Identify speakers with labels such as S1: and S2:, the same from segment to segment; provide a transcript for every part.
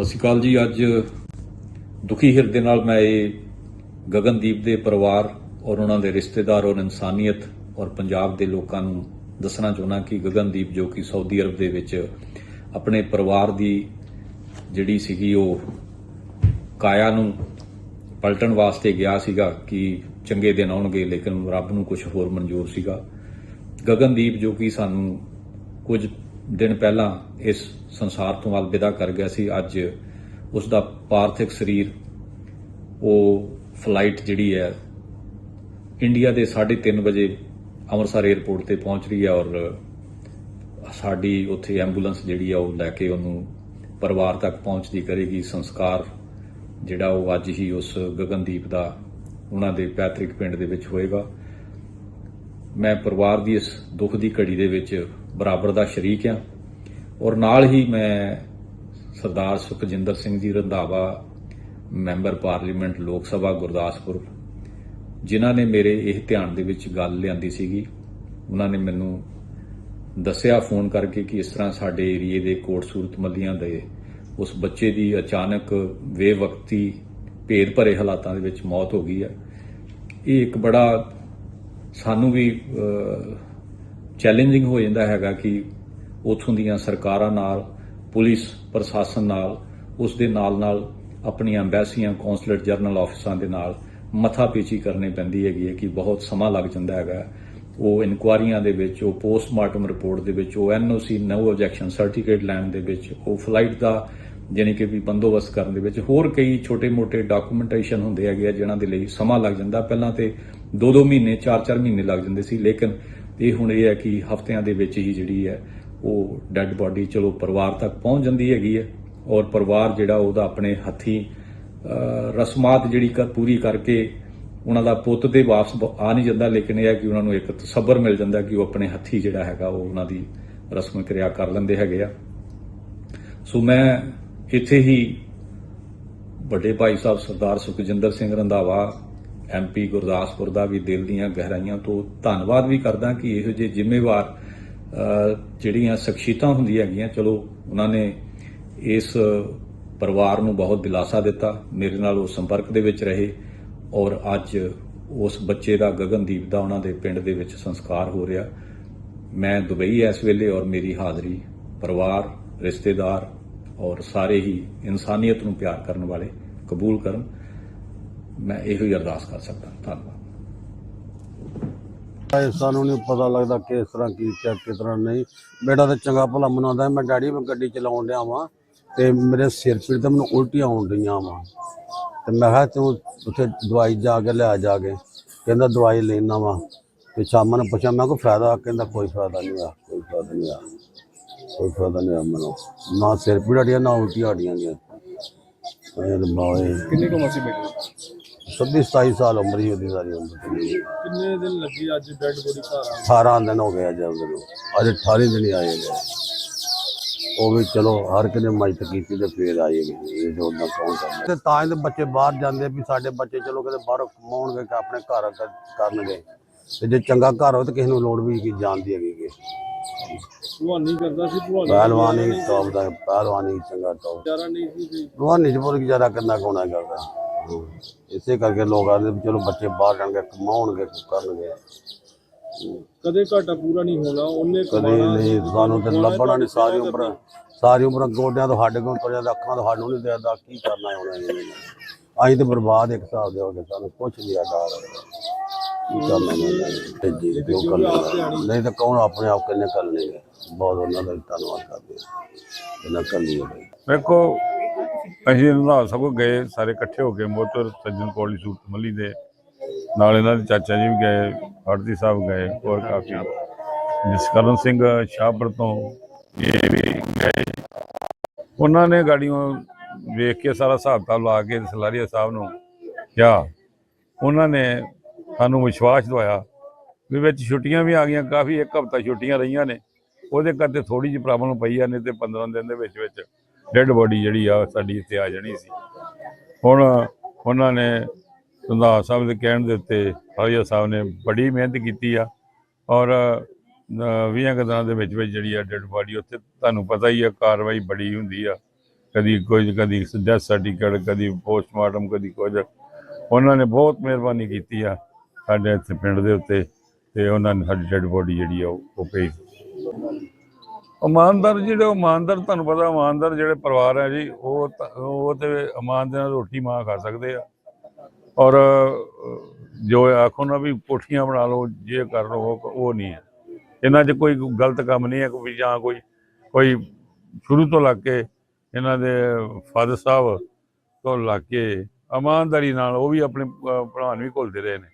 S1: ਸਤਿ ਸ਼੍ਰੀ ਅਕਾਲ ਜੀ। ਅੱਜ ਦੁਖੀ ਹਿਰਦੇ ਨਾਲ ਮੈਂ ਇਹ ਗਗਨਦੀਪ ਦੇ ਪਰਿਵਾਰ ਔਰ ਉਹਨਾਂ ਦੇ ਰਿਸ਼ਤੇਦਾਰ ਔਰ ਇਨਸਾਨੀਅਤ ਔਰ ਪੰਜਾਬ ਦੇ ਲੋਕਾਂ ਨੂੰ ਦੱਸਣਾ ਚਾਹੁੰਦਾ ਕਿ ਗਗਨਦੀਪ ਜੋ ਕਿ ਸਾਊਦੀ ਅਰਬ ਦੇ ਵਿੱਚ ਆਪਣੇ ਪਰਿਵਾਰ ਦੀ ਜਿਹੜੀ ਸੀਗੀ ਉਹ ਕਾਇਆ ਨੂੰ ਪਲਟਣ ਵਾਸਤੇ ਗਿਆ ਸੀਗਾ ਕਿ ਚੰਗੇ ਦਿਨ ਆਉਣਗੇ, ਲੇਕਿਨ ਰੱਬ ਨੂੰ ਕੁਝ ਹੋਰ ਮਨਜ਼ੂਰ ਸੀਗਾ। ਗਗਨਦੀਪ ਜੋ ਕਿ ਸਾਨੂੰ ਕੁਝ ਦਿਨ ਪਹਿਲਾਂ ਇਸ ਸੰਸਾਰ ਤੋਂ ਅਲਵਿਦਾ ਕਰ ਗਿਆ ਸੀ। ਅੱਜ ਉਸ ਦਾ ਪਾਰਥਿਕ ਸਰੀਰ, ਉਹ ਫਲਾਈਟ ਜਿਹੜੀ ਹੈ ਇੰਡੀਆ ਦੇ 3:30 ਵਜੇ ਅੰਮ੍ਰਿਤਸਰ 에ਅਰਪੋਰਟ ਤੇ ਪਹੁੰਚ ਰਹੀ ਹੈ ਔਰ ਸਾਡੀ ਉੱਥੇ ਐਂਬੂਲੈਂਸ ਜਿਹੜੀ ਆ ਉਹ ਲੈ ਕੇ ਉਹਨੂੰ ਪਰਿਵਾਰ ਤੱਕ ਪਹੁੰਚਦੀ ਕਰੇਗੀ। ਸੰਸਕਾਰ ਜਿਹੜਾ ਉਹ ਅੱਜ ਹੀ ਉਸ ਗਗਨਦੀਪ ਦਾ ਉਹਨਾਂ ਦੇ ਪੈਤ੍ਰਿਕ ਪਿੰਡ ਦੇ ਵਿੱਚ ਹੋਏਗਾ। ਮੈਂ ਪਰਿਵਾਰ ਦੀ ਇਸ ਦੁੱਖ ਦੀ ਘੜੀ ਦੇ ਵਿੱਚ ਬਰਾਬਰ ਦਾ ਸ਼ਰੀਕ ਹਾਂ। ਔਰ ਨਾਲ ਹੀ ਮੈਂ ਸਰਦਾਰ ਸੁਖਜਿੰਦਰ ਸਿੰਘ ਜੀ ਰੰਧਾਵਾ, ਮੈਂਬਰ ਪਾਰਲੀਮੈਂਟ ਲੋਕ ਸਭਾ ਗੁਰਦਾਸਪੁਰ, ਜਿਨ੍ਹਾਂ ਨੇ ਮੇਰੇ ਇਹ ਧਿਆਨ ਦੇ ਵਿੱਚ ਗੱਲ ਲਿਆਂਦੀ ਸੀਗੀ, ਉਹਨਾਂ ਨੇ ਮੈਨੂੰ ਦੱਸਿਆ ਫੋਨ ਕਰਕੇ ਕਿ ਇਸ ਤਰ੍ਹਾਂ ਸਾਡੇ ਏਰੀਏ ਦੇ ਕੋਟ ਸੂਰਤ ਮੱਲੀਆਂ ਦੇ ਉਸ ਬੱਚੇ ਦੀ ਅਚਾਨਕ ਬੇਵਕਤੀ, ਭੇਦ ਭਰੇ ਹਾਲਾਤਾਂ ਦੇ ਵਿੱਚ ਮੌਤ ਹੋ ਗਈ ਹੈ। ਇਹ ਇੱਕ ਬੜਾ ਸਾਨੂੰ ਵੀ ਚੈਲੰਜਿੰਗ ਹੋ ਜਾਂਦਾ ਹੈਗਾ ਕਿ ਉਥੋਂ ਦੀਆਂ ਸਰਕਾਰਾਂ ਨਾਲ, ਪੁਲਿਸ ਪ੍ਰਸ਼ਾਸਨ ਨਾਲ, ਉਸ ਦੇ ਨਾਲ ਨਾਲ ਆਪਣੀਆਂ ਐਮਬੈਸੀਆਂ ਕੌਂਸਲੇਟ ਜਰਨਲ ਆਫਿਸਾਂ ਦੇ ਨਾਲ ਮੱਥਾ ਪੀਚੀ ਕਰਨੀ ਪੈਂਦੀ ਹੈਗੀ ਹੈ ਕਿ ਬਹੁਤ ਸਮਾਂ ਲੱਗ ਜਾਂਦਾ ਹੈਗਾ। ਉਹ ਇਨਕੁਆਰੀਆਂ ਦੇ ਵਿੱਚ, ਉਹ ਪੋਸਟਮਾਰਟਮ ਰਿਪੋਰਟ ਦੇ ਵਿੱਚ, ਉਹ ਐਨਓਸੀ ਨੋ ਆਬਜੈਕਸ਼ਨ ਸਰਟੀਫਿਕੇਟ ਲੈਣ ਦੇ ਵਿੱਚ, ਉਹ ਫਲਾਈਟ ਦਾ ਜਾਣੀ ਕਿ ਵੀ ਬੰਦੋਬਸਤ ਕਰਨ ਦੇ ਵਿੱਚ, ਹੋਰ ਕਈ ਛੋਟੇ-ਮੋਟੇ ਡਾਕੂਮੈਂਟੇਸ਼ਨ ਹੁੰਦੇ ਹੈਗੇ ਆ, ਜਿਨ੍ਹਾਂ ਦੇ ਲਈ ਸਮਾਂ ਲੱਗ ਜਾਂਦਾ। ਪਹਿਲਾਂ ਤੇ 2-2 ਮਹੀਨੇ 4-4 ਮਹੀਨੇ ਲੱਗ ਜਾਂਦੇ ਸੀ, ਲੇਕਿਨ ਇਹ ਹੁਣ ਇਹ ਹੈ ਕਿ ਹਫ਼ਤਿਆਂ ਦੇ ਵਿੱਚ ਹੀ ਜਿਹੜੀ ਹੈ, ਉਹ ਡੈੱਡ ਬਾਡੀ ਚਲੋ ਪਰਿਵਾਰ ਤੱਕ ਪਹੁੰਚ ਜਾਂਦੀ ਹੈਗੀ ਹੈ ਔਰ ਪਰਿਵਾਰ ਜਿਹੜਾ ਉਹਦਾ ਆਪਣੇ ਹੱਥੀ ਰਸਮਾਤ ਜਿਹੜੀ ਕਰ ਪੂਰੀ ਕਰਕੇ ਉਹਨਾਂ ਦਾ ਪੁੱਤ ਤੇ ਵਾਪਸ ਆ ਨਹੀਂ ਜਾਂਦਾ ਲੇਕਿਨ ਇਹ ਹੈ ਕਿ ਉਹਨਾਂ ਨੂੰ ਇੱਕ ਤਸੱਬਰ ਮਿਲ ਜਾਂਦਾ ਕਿ ਉਹ ਆਪਣੇ ਹੱਥੀ ਜਿਹੜਾ ਹੈਗਾ ਉਹ ਉਹਨਾਂ ਦੀ ਰਸਮ ਕਿਰਿਆ ਕਰ ਲੈਂਦੇ ਹੈਗੇ ਆ। ਸੋ ਮੈਂ ਇੱਥੇ ਹੀ ਵੱਡੇ ਭਾਈ ਸਾਹਿਬ ਸਰਦਾਰ ਸੁਖਜਿੰਦਰ ਸਿੰਘ ਰੰਧਾਵਾ ਐਮਪੀ ਗੁਰਦਾਸਪੁਰ ਦਾ ਵੀ ਦਿਲ ਦੀਆਂ ਗਹਿਰਾਈਆਂ ਤੋਂ ਧੰਨਵਾਦ ਵੀ ਕਰਦਾ ਕਿ ਇਹੋ ਜਿਹੇ ਜ਼ਿੰਮੇਵਾਰ ਜਿਹੜੀਆਂ ਸ਼ਖਸੀਅਤਾਂ ਹੁੰਦੀਆਂ ਹੈਗੀਆਂ, ਚਲੋ, ਉਹਨਾਂ ਨੇ ਇਸ ਪਰਿਵਾਰ ਨੂੰ ਬਹੁਤ ਦਿਲਾਸਾ ਦਿੱਤਾ, ਮੇਰੇ ਨਾਲ ਉਹ ਸੰਪਰਕ ਦੇ ਵਿੱਚ ਰਹੇ ਔਰ ਅੱਜ ਉਸ ਬੱਚੇ ਦਾ ਗਗਨਦੀਪ ਦਾ ਉਹਨਾਂ ਦੇ ਪਿੰਡ ਦੇ ਵਿੱਚ ਸੰਸਕਾਰ ਹੋ ਰਿਹਾ। ਮੈਂ ਦੁਬਈ ਇਸ ਵੇਲੇ ਔਰ ਮੇਰੀ ਹਾਜ਼ਰੀ ਪਰਿਵਾਰ, ਰਿਸ਼ਤੇਦਾਰ ਔਰ ਸਾਰੇ ਹੀ ਇਨਸਾਨੀਅਤ ਨੂੰ ਪਿਆਰ ਕਰਨ ਵਾਲੇ ਕਬੂਲ ਕਰਨ। ਮੈਂ ਇਹੋ ਹੀ ਅਰਦਾਸ ਕਰ ਸਕਦਾ। ਧੰਨਵਾਦ।
S2: ਇਹ ਸਾਨੂੰ ਨਹੀਂ ਪਤਾ ਲੱਗਦਾ ਕਿਸ ਤਰ੍ਹਾਂ ਕੀ ਚੈੱਕ ਕਿਸ ਤਰ੍ਹਾਂ ਨਹੀਂ। ਬੇਟਾ ਤਾਂ ਚੰਗਾ ਭਲਾ ਮਨਾਉਂਦਾ ਮੈਂ ਡੈਡੀ ਮੈਂ ਗੱਡੀ ਚਲਾਉਣ ਡਿਆ ਵਾਂ ਤੇ ਮੇਰੇ ਸਿਰ ਪੀੜ ਤੇ ਮੈਨੂੰ ਉਲਟੀਆਂ ਆਉਣ ਡਈਆਂ ਵਾਂ। ਤੇ ਮੈਂ ਕਿਹਾ ਤੂੰ ਉੱਥੇ ਦਵਾਈ ਜਾ ਕੇ ਲਿਆ ਜਾ ਕੇ। ਕਹਿੰਦਾ ਦਵਾਈ ਲੈਣਾ ਵਾਂ। ਤੇ ਸ਼ਾਮ ਨੂੰ ਪੁੱਛਿਆ ਮੈਂ ਕੋਈ ਫਾਇਦਾ? ਕਹਿੰਦਾ ਕੋਈ ਫਾਇਦਾ ਨਹੀਂ ਆ ਕੋਈ ਫਾਇਦਾ ਨਹੀਂ ਆ ਕੋਈ ਫਾਇਦਾ ਨਹੀਂ ਆ ਮੈਨੂੰ। ਨਾ ਸਿਰ ਪੀੜ ਹਟੀਆਂ ਨਾ ਉਲਟੀਆਂ ਹਟੀਆਂ ਗਈਆਂ। ਇਹ ਬਾਏ
S3: ਕਿੰਨੇ ਕੁ ਮਸੀ ਬੈਠੇ
S2: 26 27 ਸਾਲ ਉਮਰ ਹੀ ਉਹਦੀ ਸਾਰੀ ਉਮਰ।
S3: ਕਿੰਨੇ ਦਿਨ ਲੱਗੇ ਅੱਜ ਡੈਡ ਬੋਡੀ ਘਰ? ਆ
S2: 18 ਦਿਨ ਹੋ ਗਏ ਅੱਜ ਉਹਦੇ ਨੂੰ। ਅੱਜ 18 ਦਿਨ ਹੀ ਆਏ ਨੇ। ਉਹ ਵੀ ਚਲੋ ਹਰ ਕਿਨੇ ਮਦਦ ਕੀਤੀ ਤੇ ਫੇਰ ਆਏ ਨੇ। ਇਹ ਜੋ ਨਾ ਕੌਣ ਕਰਦਾ। ਤੇ ਤਾਂ ਇਹਦੇ ਬੱਚੇ ਬਾਹਰ ਜਾਂਦੇ ਵੀ ਸਾਡੇ ਬੱਚੇ ਚਲੋ ਕਿਤੇ ਬਾਹਰੋਂ ਕਮਾਉਣਗੇ ਕਿ ਆਪਣੇ ਘਰ ਕ- ਕਰਨਗੇ। ਤੇ ਜੇ ਚੰਗਾ ਘਰ ਹੋ ਤੇ ਕਿਸੇ ਨੂੰ ਲੋੜ ਵੀ ਕੀ ਜਾਣ ਦੀ ਹੈਗੀ ਕਿ।
S3: ਭਲਵਾਨੀ ਕਰਦਾ ਸੀ ਭਲਵਾਨੀ
S2: ਪਹਿਲਵਾਨੀ ਟੌਪ ਦਾ ਪਹਿਲਵਾਨੀ ਚੰਗਾ ਟੌਪ।
S3: ਵਿਚਾਰਾ ਨਹੀਂ ਸੀ
S2: ਭਲਵਾਨੀ ਚ ਬੋਲ ਗੁਜ਼ਾਰਾ ਕਰਨਾ ਕੋਣਾ ਕਰਦਾ ਇਸੇ ਕਰਕੇ ਲੋਕ ਆਦੇ ਚਲੋ ਬੱਚੇ ਬਾਹਰ ਜਾਣਗੇ ਕਮਾਉਣਗੇ ਕਰਨਗੇ।
S3: ਕਦੇ ਘਾਟਾ ਪੂਰਾ ਨਹੀਂ ਹੋਣਾ ਉਹਨੇ
S2: ਕਦੇ ਨਹੀਂ ਸਾਨੂੰ ਤੇ ਲੱਭਣਾ ਨਹੀਂ ਸਾਰੀ ਉਮਰ ਸਾਰੀ ਉਮਰ ਗੋਡਿਆਂ ਤੋਂ ਹੱਡ ਕੋਲ ਤੁਰਿਆ ਦਾ ਅੱਖਾਂ ਤੋਂ ਹੱਡ ਨੂੰ ਨਹੀਂ ਦੇਦਾ ਕੀ ਕਰਨਾ ਹੁਣ ਇਹਨੇ ਅਸੀਂ ਤੇ ਬਰਬਾਦ ਇੱਕ ਹਿਸਾਬ ਦੇ ਹੋ ਗਏ ਸਾਨੂੰ ਕੁਛ ਨਹੀਂ ਆਦਾ ਕੀ ਕਰਨਾ ਤੇ ਜੀ ਕਿਉਂ ਕਰਨਾ? ਨਹੀਂ ਤਾਂ ਕੌਣ ਆਪਣੇ ਆਪ ਕਿੰਨੇ ਕਰ ਲੈਣਗੇ ਬਹੁਤ ਉਹਨਾਂ ਦਾ ਧੰਨਵਾਦ ਕਰਦੇ ਹਾਂ। ਇਹਨਾਂ ਕਰ ਲਿਆ
S4: ਵੇਖੋ ਅਸੀਂ ਰੰਧਾਵਾ ਸਭ ਗਏ, ਸਾਰੇ ਇਕੱਠੇ ਹੋ ਕੇ ਮੋਤਰ, ਸੱਜਣ ਕੋਲੀ ਸੂਰਤ ਮੱਲੀ ਦੇ। ਨਾਲ ਇਹਨਾਂ ਦੇ ਚਾਚਾ ਜੀ ਵੀ ਗਏ, ਹਰਦੀ ਸਾਹਿਬ ਗਏ, ਹੋਰ ਕਾਫੀ। ਜਸਕਰਨ ਸਿੰਘ ਸ਼ਾਹਪੁਰ ਤੋਂ ਇਹ ਵੀ ਗਏ। ਉਹਨਾਂ ਨੇ ਗਾੜੀਆਂ ਵੇਖ ਕੇ ਸਾਰਾ ਹਿਸਾਬ ਕਿਤਾਬ ਲਾ ਕੇ ਸਲਾਰੀਆ ਸਾਹਿਬ ਨੂੰ ਕਿਹਾ। ਉਹਨਾਂ ਨੇ ਸਾਨੂੰ ਵਿਸ਼ਵਾਸ ਦਵਾਇਆ ਵੀ ਵਿੱਚ ਛੁੱਟੀਆਂ ਵੀ ਆ ਗਈਆਂ, ਕਾਫੀ ਇੱਕ ਹਫ਼ਤਾ ਛੁੱਟੀਆਂ ਰਹੀਆਂ ਨੇ। ਉਹਦੇ ਕਰਕੇ ਥੋੜੀ ਜਿਹੀ ਪ੍ਰੋਬਲਮ ਪਈ ਆ, ਨਹੀਂ ਤੇ 15 ਦਿਨ ਦੇ ਵਿੱਚ ਵਿੱਚ ਡੈੱਡ ਬੋਡੀ ਜਿਹੜੀ ਆ ਸਾਡੀ ਇੱਥੇ ਆ ਜਾਣੀ ਸੀ। ਹੁਣ ਉਹਨਾਂ ਨੇ ਰੰਧਾਵਾ ਸਾਹਿਬ ਦੇ ਕਹਿਣ ਦੇ ਉੱਤੇ ਹਾਜਾ ਸਾਹਿਬ ਨੇ ਬੜੀ ਮਿਹਨਤ ਕੀਤੀ ਆ ਔਰ 20 ਕੁ ਦੇ ਵਿੱਚ ਵਿੱਚ ਜਿਹੜੀ ਆ ਡੈੱਡ ਬੋਡੀ ਉੱਥੇ ਤੁਹਾਨੂੰ ਪਤਾ ਹੀ ਆ ਕਾਰਵਾਈ ਬੜੀ ਹੁੰਦੀ ਆ। ਕਦੀ ਕੁਝ, ਕਦੀ ਡੈਥ ਸਰਟੀਫਿਕੇਟ ਕਦੀ ਪੋਸਟਮਾਰਟਮ ਕਦੀ ਕੁਝ। ਉਹਨਾਂ ਨੇ ਬਹੁਤ ਮਿਹਰਬਾਨੀ ਕੀਤੀ ਆ ਸਾਡੇ ਇੱਥੇ ਪਿੰਡ ਦੇ ਉੱਤੇ ਤੇ ਉਹਨਾਂ ਨੇ ਸਾਡੀ ਡੈਡ ਬੋਡੀ ਜਿਹੜੀ ਆ ਉਹ ਉਹ ਭੇਜ ਇਮਾਨਦਾਰ ਜਿਹੜੇ ਉਹ ਇਮਾਨਦਾਰ ਤੁਹਾਨੂੰ ਪਤਾ ਇਮਾਨਦਾਰ ਜਿਹੜੇ ਪਰਿਵਾਰ ਹੈ ਜੀ ਉਹ ਤਾਂ- ਉਹ ਤੇ ਇਮਾਨ ਦੇ ਨਾਲ ਰੋਟੀ ਮਾਂ ਖਾ ਸਕਦੇ ਆ। ਔਰ ਜੋ ਆਖੋ ਨਾ ਵੀ ਕੋਠੀਆਂ ਬਣਾ ਲਓ ਜੇ ਕਰ ਲਓ ਉਹ ਉਹ ਨਹੀਂ ਹੈ। ਇਹਨਾਂ 'ਚ ਕੋਈ ਗਲਤ ਕੰਮ ਨਹੀਂ ਹੈ ਕੋਈ ਜਾਂ ਕੋਈ ਕੋਈ ਸ਼ੁਰੂ ਤੋਂ ਲੱਗ ਕੇ ਇਹਨਾਂ ਦੇ ਫਾਦਰ ਸਾਹਿਬ ਤੋਂ ਲੱਗ ਕੇ ਇਮਾਨਦਾਰੀ ਨਾਲ ਉਹ ਵੀ ਆਪਣੇ ਅਹ, ਭਰਾ ਵੀ ਘੁਲਦੇ ਰਹੇ ਨੇ।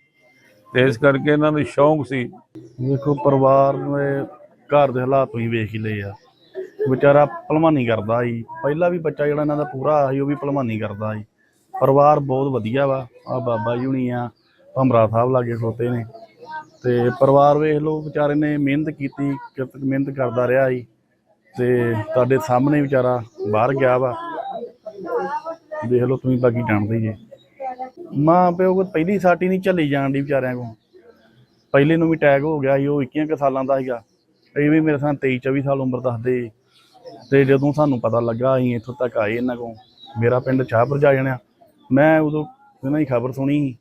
S4: ਤੇ ਇਸ ਕਰਕੇ ਇਹਨਾਂ ਨੂੰ ਸ਼ੌਂਕ ਸੀ।
S5: ਦੇਖੋ ਪਰਿਵਾਰ ਦੇ ਘਰ ਦੇ ਹਾਲਾਤ ਤੁਸੀਂ ਵੇਖ ਹੀ ਲਏ ਆ। ਵਿਚਾਰਾ ਭਲਵਾਨੀ ਕਰਦਾ ਸੀ। ਪਹਿਲਾ ਵੀ ਬੱਚਾ ਜਿਹੜਾ ਇਹਨਾਂ ਦਾ ਪੂਰਾ ਸੀ, ਉਹ ਵੀ ਭਲਵਾਨੀ ਕਰਦਾ ਸੀ। ਪਰਿਵਾਰ ਬਹੁਤ ਵਧੀਆ ਵਾ। ਆ ਬਾਬਾ ਜੀ ਹੁਣੀ ਆ ਭਮਰਾ ਸਾਹਿਬ ਲਾਗੇ ਖੋਤੇ ਨੇ। ਤੇ ਪਰਿਵਾਰ ਵੇਖ ਲਓ, ਵਿਚਾਰੇ ਨੇ ਮਿਹਨਤ ਕੀਤੀ, ਕਿਰਤ, ਮਿਹਨਤ ਕਰਦਾ ਰਿਹਾ ਸੀ। ਤੇ ਤੁਹਾਡੇ ਸਾਹਮਣੇ ਵਿਚਾਰਾ ਬਾਹਰ ਗਿਆ ਵਾ। ਦੇਖ ਲਓ, ਤੁਸੀਂ ਬਾਕੀ ਜਾਣਦੇ ਜੇ। ਮਾਂ ਪਿਓ ਕੋ ਪਹਿਲੀ ਸਾਟੀ ਨਹੀਂ ਝੱਲੀ ਜਾਣ ਦੀ ਵਿਚਾਰਿਆਂ ਕੋ ਪਹਿਲੇ ਨੂੰ ਵੀ ਅਟੈਕ ਹੋ ਗਿਆ ਸੀ, ਉਹ 21 ਸਾਲਾਂ ਦਾ ਸੀਗਾ। ਇਹ ਵੀ ਮੇਰੇ ਸਾਹ 23 24 ਸਾਲ ਉਮਰ ਦੱਸਦੇ ਤੇ ਜਦੋਂ ਸਾਨੂੰ ਪਤਾ ਲੱਗਾ, ਅਸੀਂ ਇੱਥੋਂ ਤੱਕ ਆਏ ਇਹਨਾਂ ਕੋਲ। ਮੇਰਾ ਪਿੰਡ ਸ਼ਾਹਪੁਰ ਜਾ ਜਾਣਿਆ। ਮੈਂ ਉਦੋਂ ਇਹਨਾਂ ਦੀ ਖਬਰ ਸੁਣੀ ਸੀ।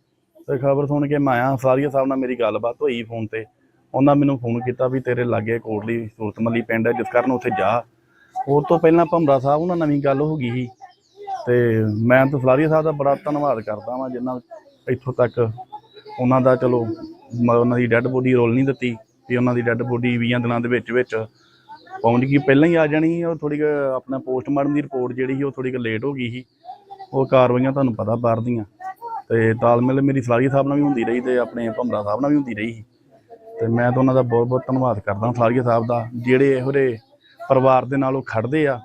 S5: ਤੇ ਖਬਰ ਸੁਣ ਕੇ ਮੈਂ ਆਇਆ, ਸਾਰੀਆ ਸਾਹਿਬ ਨਾਲ ਮੇਰੀ ਗੱਲਬਾਤ ਹੋਈ ਫੋਨ ਤੇ। ਉਹਨਾਂ ਮੈਨੂੰ ਫੋਨ ਕੀਤਾ ਵੀ ਤੇਰੇ ਲਾਗੇ ਕੋਟਲੀ ਸੂਰਤਮੱਲੀ ਪਿੰਡ ਹੈ, ਜਿਸ ਕਾਰਨ ਉੱਥੇ ਜਾ। ਉਹ ਤੋਂ ਪਹਿਲਾਂ ਭੰਬਰਾ ਸਾਹਿਬ ਉਹਨਾਂ ਨਵੀਂ ਗੱਲ ਹੋ ਗਈ ਸੀ। ਤੇ ਮੈਂ ਤਾਂ ਫਲਾਰੀਆ ਸਾਹਿਬ ਦਾ ਬੜਾ ਧੰਨਵਾਦ ਕਰਦਾ ਵਾਂ ਜਿਨ੍ਹਾਂ ਇੱਥੋਂ ਤੱਕ ਉਹਨਾਂ ਦਾ ਚਲੋ, ਮ- ਉਹਨਾਂ ਦੀ ਡੈੱਡ ਬੋਡੀ ਰੋਲ ਨਹੀਂ ਦਿੱਤੀ। ਵੀ ਉਹਨਾਂ ਦੀ ਡੈੱਡ ਬੋਡੀ 20 ਦਿਨਾਂ ਦੇ ਵਿੱਚ ਵਿੱਚ। ਪਹੁੰਚ ਗਈ ਪਹਿਲਾਂ ਹੀ ਆ ਜਾਣੀ ਸੀ, ਉਹ ਥੋੜੀ ਆਪਣਾ ਪੋਸਟਮਾਰਟਮ ਦੀ ਰਿਪੋਰਟ ਜਿਹੜੀ ਸੀ ਉਹ ਥੋੜੀ ਲੇਟ ਹੋ ਗਈ ਸੀ। ਉਹ ਕਾਰਵਾਈਆਂ ਤੁਹਾਨੂੰ ਪਤਾ ਬਾਹਰ ਦੀਆਂ। ਤੇ ਤਾਲਮੇਲ ਮੇਰੀ ਸਲਾਰੀ ਸਾਹਿਬ ਨਾਲ ਵੀ ਹੁੰਦੀ ਰਹੀ ਤੇ ਆਪਣੇ ਭਮਰਾ ਸਾਹਿਬ ਨਾਲ ਵੀ ਹੁੰਦੀ ਰਹੀ ਸੀ। ਤੇ ਮੈਂ ਤਾਂ ਉਹਨਾਂ ਦਾ ਬਹੁਤ ਬਹੁਤ ਧੰਨਵਾਦ ਕਰਦਾ ਸਲਾਰੀਆ ਸਾਹਿਬ ਦਾ ਜਿਹੜੇ ਇਹੋ ਜਿਹੇ ਪਰਿਵਾਰ ਦੇ ਨਾਲ ਉਹ ਖੜਦੇ ਆ।